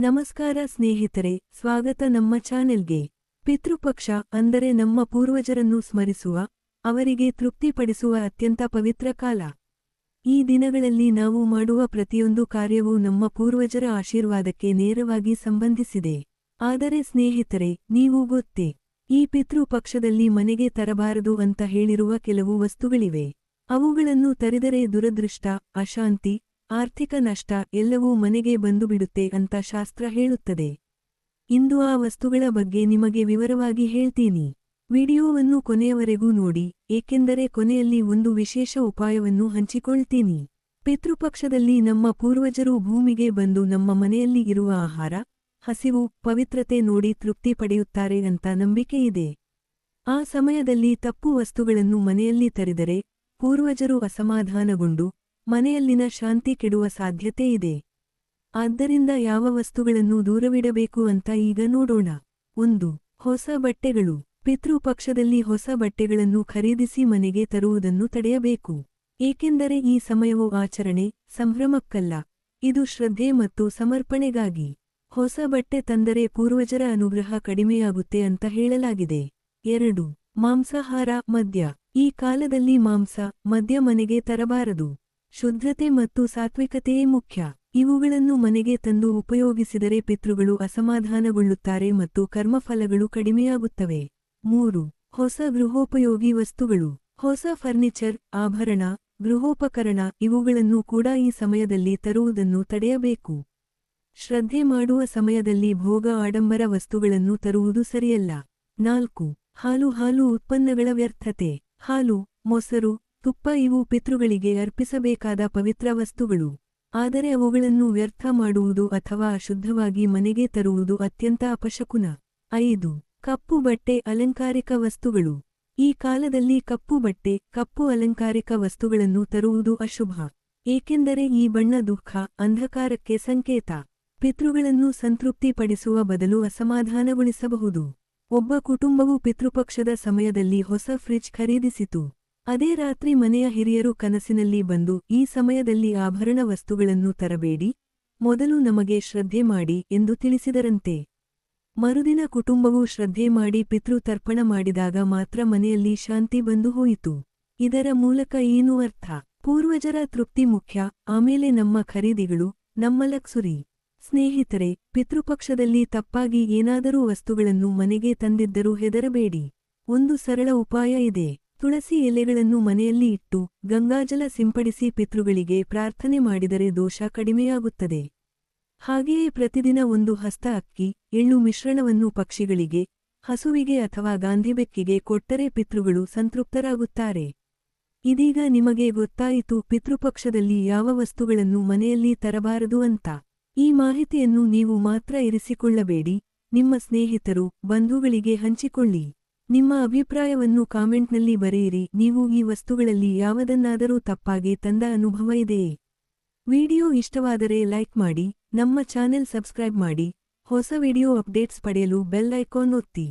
ನಮಸ್ಕಾರ ಸ್ನೇಹಿತರೆ, ಸ್ವಾಗತ ನಮ್ಮ ಚಾನೆಲ್ಗೆ. ಪಿತೃಪಕ್ಷ ಅಂದರೆ ನಮ್ಮ ಪೂರ್ವಜರನ್ನು ಸ್ಮರಿಸುವ, ಅವರಿಗೆ ತೃಪ್ತಿಪಡಿಸುವ ಅತ್ಯಂತ ಪವಿತ್ರ ಕಾಲ. ಈ ದಿನಗಳಲ್ಲಿ ನಾವು ಮಾಡುವ ಪ್ರತಿಯೊಂದು ಕಾರ್ಯವೂ ನಮ್ಮ ಪೂರ್ವಜರ ಆಶೀರ್ವಾದಕ್ಕೆ ನೇರವಾಗಿ ಸಂಬಂಧಿಸಿದೆ. ಆದರೆ ಸ್ನೇಹಿತರೆ, ನೀವು ಗೊತ್ತೇ, ಈ ಪಿತೃಪಕ್ಷದಲ್ಲಿ ಮನೆಗೆ ತರಬಾರದು ಅಂತ ಹೇಳಿರುವ ಕೆಲವು ವಸ್ತುಗಳಿವೆ. ಅವುಗಳನ್ನು ತರಿದರೆ ದುರದೃಷ್ಟ, ಅಶಾಂತಿ ಆರ್ಥಿಕ ನಷ್ಟ ಎಲ್ಲವೂ ಮನೆಗೆ ಬಂದುಬಿಡುತ್ತೆ ಅಂತ ಶಾಸ್ತ್ರ ಹೇಳುತ್ತದೆ. ಇಂದು ಆ ವಸ್ತುಗಳ ಬಗ್ಗೆ ನಿಮಗೆ ವಿವರವಾಗಿ ಹೇಳ್ತೀನಿ. ವಿಡಿಯೋವನ್ನು ಕೊನೆಯವರೆಗೂ ನೋಡಿ, ಏಕೆಂದರೆ ಕೊನೆಯಲ್ಲಿ ಒಂದು ವಿಶೇಷ ಉಪಾಯವನ್ನು ಹಂಚಿಕೊಳ್ತೀನಿ. ಪಿತೃಪಕ್ಷದಲ್ಲಿ ನಮ್ಮ ಪೂರ್ವಜರು ಭೂಮಿಗೆ ಬಂದು ನಮ್ಮ ಮನೆಯಲ್ಲಿ ಇರುವ ಆಹಾರ, ಹಸಿವು, ಪವಿತ್ರತೆ ನೋಡಿ ತೃಪ್ತಿ ಪಡೆಯುತ್ತಾರೆ ಅಂತ ನಂಬಿಕೆಯಿದೆ ಆ ಸಮಯದಲ್ಲಿ ತಪ್ಪು ವಸ್ತುಗಳನ್ನು ಮನೆಯಲ್ಲಿ ತರಿದರೆ ಪೂರ್ವಜರು ಅಸಮಾಧಾನಗೊಂಡು ಮನೆಯಲ್ಲಿನ ಶಾಂತಿ ಕೆಡುವ ಸಾಧ್ಯತೆ ಇದೆ. ಆದ್ದರಿಂದ ಯಾವ ವಸ್ತುಗಳನ್ನು ದೂರವಿಡಬೇಕು ಅಂತ ಈಗ ನೋಡೋಣ. ಒಂದು, ಹೊಸ ಬಟ್ಟೆಗಳು. ಪಿತೃಪಕ್ಷದಲ್ಲಿ ಹೊಸ ಬಟ್ಟೆಗಳನ್ನು ಖರೀದಿಸಿ ಮನೆಗೆ ತರುವುದನ್ನು ತಡೆಯಬೇಕು. ಏಕೆಂದರೆ ಈ ಸಮಯವು ಆಚರಣೆ, ಸಂಭ್ರಮಕ್ಕಲ್ಲ. ಇದು ಶ್ರದ್ಧೆ ಮತ್ತು ಸಮರ್ಪಣೆಗಾಗಿ. ಹೊಸ ಬಟ್ಟೆ ತಂದರೆ ಪೂರ್ವಜರ ಅನುಗ್ರಹ ಕಡಿಮೆಯಾಗುತ್ತೆ ಅಂತ ಹೇಳಲಾಗಿದೆ. ಎರಡು, ಮಾಂಸಾಹಾರ, ಮದ್ಯ. ಈ ಕಾಲದಲ್ಲಿ ಮಾಂಸ, ಮದ್ಯ ಮನೆಗೆ ತರಬಾರದು. ಶುದ್ಧತೆ ಮತ್ತು ಸಾತ್ವಿಕತೆಯೇ ಮುಖ್ಯ. ಇವುಗಳನ್ನು ಮನೆಗೆ ತಂದು ಉಪಯೋಗಿಸಿದರೆ ಪಿತೃಗಳು ಅಸಮಾಧಾನಗೊಳ್ಳುತ್ತಾರೆ ಮತ್ತು ಕರ್ಮಫಲಗಳು ಕಡಿಮೆಯಾಗುತ್ತವೆ. ಮೂರು, ಹೊಸ ಗೃಹೋಪಯೋಗಿ ವಸ್ತುಗಳು. ಹೊಸ ಫರ್ನಿಚರ್, ಆಭರಣ, ಗೃಹೋಪಕರಣ ಇವುಗಳನ್ನು ಕೂಡ ಈ ಸಮಯದಲ್ಲಿ ತರುವುದನ್ನು ತಡೆಯಬೇಕು. ಶ್ರದ್ಧೆ ಮಾಡುವ ಸಮಯದಲ್ಲಿ ಭೋಗ ಆಡಂಬರ ವಸ್ತುಗಳನ್ನು ತರುವುದು ಸರಿಯಲ್ಲ. ನಾಲ್ಕು, ಹಾಲು ಹಾಲು ಉತ್ಪನ್ನಗಳ ವ್ಯರ್ಥತೆ. ಹಾಲು, ಮೊಸರು ತುಪ್ಪ ಇವು ಪಿತೃಗಳಿಗೆ ಅರ್ಪಿಸಬೇಕಾದ ಪವಿತ್ರ ವಸ್ತುಗಳು. ಆದರೆ ಅವುಗಳನ್ನು ವ್ಯರ್ಥ ಮಾಡುವುದು ಅಥವಾ ಅಶುದ್ಧವಾಗಿ ಮನೆಗೆ ತರುವುದು ಅತ್ಯಂತ ಅಪಶಕುನ. ಐದು, ಕಪ್ಪು ಬಟ್ಟೆ ಅಲಂಕಾರಿಕ ವಸ್ತುಗಳು. ಈ ಕಾಲದಲ್ಲಿ ಕಪ್ಪು ಬಟ್ಟೆ, ಕಪ್ಪು ಅಲಂಕಾರಿಕ ವಸ್ತುಗಳನ್ನು ತರುವುದು ಅಶುಭ. ಏಕೆಂದರೆ ಈ ಬಣ್ಣ ದುಃಖ, ಅಂಧಕಾರಕ್ಕೆ ಸಂಕೇತ. ಪಿತೃಗಳನ್ನು ಸಂತೃಪ್ತಿಪಡಿಸುವ ಬದಲು ಅಸಮಾಧಾನಗೊಳಿಸಬಹುದು. ಒಬ್ಬ ಕುಟುಂಬವು ಪಿತೃಪಕ್ಷದ ಸಮಯದಲ್ಲಿ ಹೊಸ ಫ್ರಿಜ್ ಖರೀದಿಸಿತು. ಅದೇ ರಾತ್ರಿ ಮನೆಯ ಹಿರಿಯರು ಕನಸಿನಲ್ಲಿ ಬಂದು, ಈ ಸಮಯದಲ್ಲಿ ಆಭರಣ ವಸ್ತುಗಳನ್ನು ತರಬೇಡಿ, ಮೊದಲು ನಮಗೆ ಶ್ರದ್ಧೆ ಮಾಡಿ ಎಂದು ತಿಳಿಸಿದರಂತೆ. ಮರುದಿನ ಕುಟುಂಬವು ಶ್ರದ್ಧೆ ಮಾಡಿ ಪಿತೃ ತರ್ಪಣ ಮಾಡಿದಾಗ ಮಾತ್ರ ಮನೆಯಲ್ಲಿ ಶಾಂತಿ ಬಂದು ಹೋಯಿತು. ಇದರ ಮೂಲಕ ಏನು ಅರ್ಥ? ಪೂರ್ವಜರ ತೃಪ್ತಿ ಮುಖ್ಯ, ಆಮೇಲೆ ನಮ್ಮ ಖರೀದಿಗಳು, ನಮ್ಮ ಲಕ್ಸುರಿ. ಸ್ನೇಹಿತರೆ, ಪಿತೃಪಕ್ಷದಲ್ಲಿ ತಪ್ಪಾಗಿ ಏನಾದರೂ ವಸ್ತುಗಳನ್ನು ಮನೆಗೆ ತಂದಿದ್ದರೂ ಹೆದರಬೇಡಿ. ಒಂದು ಸರಳ ಉಪಾಯ ಇದೆ. ತುಳಸಿ ಎಲೆಗಳನ್ನು ಮನೆಯಲ್ಲಿ ಇಟ್ಟು ಗಂಗಾಜಲ ಸಿಂಪಡಿಸಿ ಪಿತೃಗಳಿಗೆ ಪ್ರಾರ್ಥನೆ ಮಾಡಿದರೆ ದೋಷ ಕಡಿಮೆಯಾಗುತ್ತದೆ. ಹಾಗೆಯೇ ಪ್ರತಿದಿನ ಒಂದು ಹಸ್ತ ಅಕ್ಕಿ, ಎಳ್ಳು ಮಿಶ್ರಣವನ್ನು ಪಕ್ಷಿಗಳಿಗೆ, ಹಸುವಿಗೆ ಅಥವಾ ಗಾಂಧಿಬೆಕ್ಕಿಗೆ ಕೊಟ್ಟರೆ ಪಿತೃಗಳು ಸಂತೃಪ್ತರಾಗುತ್ತಾರೆ. ಇದೀಗ ನಿಮಗೆ ಗೊತ್ತಾಯಿತು ಪಿತೃಪಕ್ಷದಲ್ಲಿ ಯಾವ ವಸ್ತುಗಳನ್ನು ಮನೆಯಲ್ಲಿ ತರಬಾರದು ಅಂತ. ಈ ಮಾಹಿತಿಯನ್ನು ನೀವು ಮಾತ್ರ ಇರಿಸಿಕೊಳ್ಳಬೇಡಿ. ನಿಮ್ಮ ಸ್ನೇಹಿತರು, ಬಂಧುಗಳಿಗೆ ಹಂಚಿಕೊಳ್ಳಿ. ನಿಮ್ಮ ಅಭಿಪ್ರಾಯವನ್ನು ಕಾಮೆಂಟ್ನಲ್ಲಿ ಬರೆಯಿರಿ. ನೀವು ಈ ವಸ್ತುಗಳಲ್ಲಿ ಯಾವುದನ್ನಾದರೂ ತಪ್ಪಾಗಿ ತಂದ ಅನುಭವ ಇದೆಯೇ? ವಿಡಿಯೋ ಇಷ್ಟವಾದರೆ ಲೈಕ್ ಮಾಡಿ, ನಮ್ಮ ಚಾನೆಲ್ ಸಬ್ಸ್ಕ್ರೈಬ್ ಮಾಡಿ, ಹೊಸ ವಿಡಿಯೋ ಅಪ್ಡೇಟ್ಸ್ ಪಡೆಯಲು ಬೆಲ್ ಐಕಾನ್ ಒತ್ತಿ.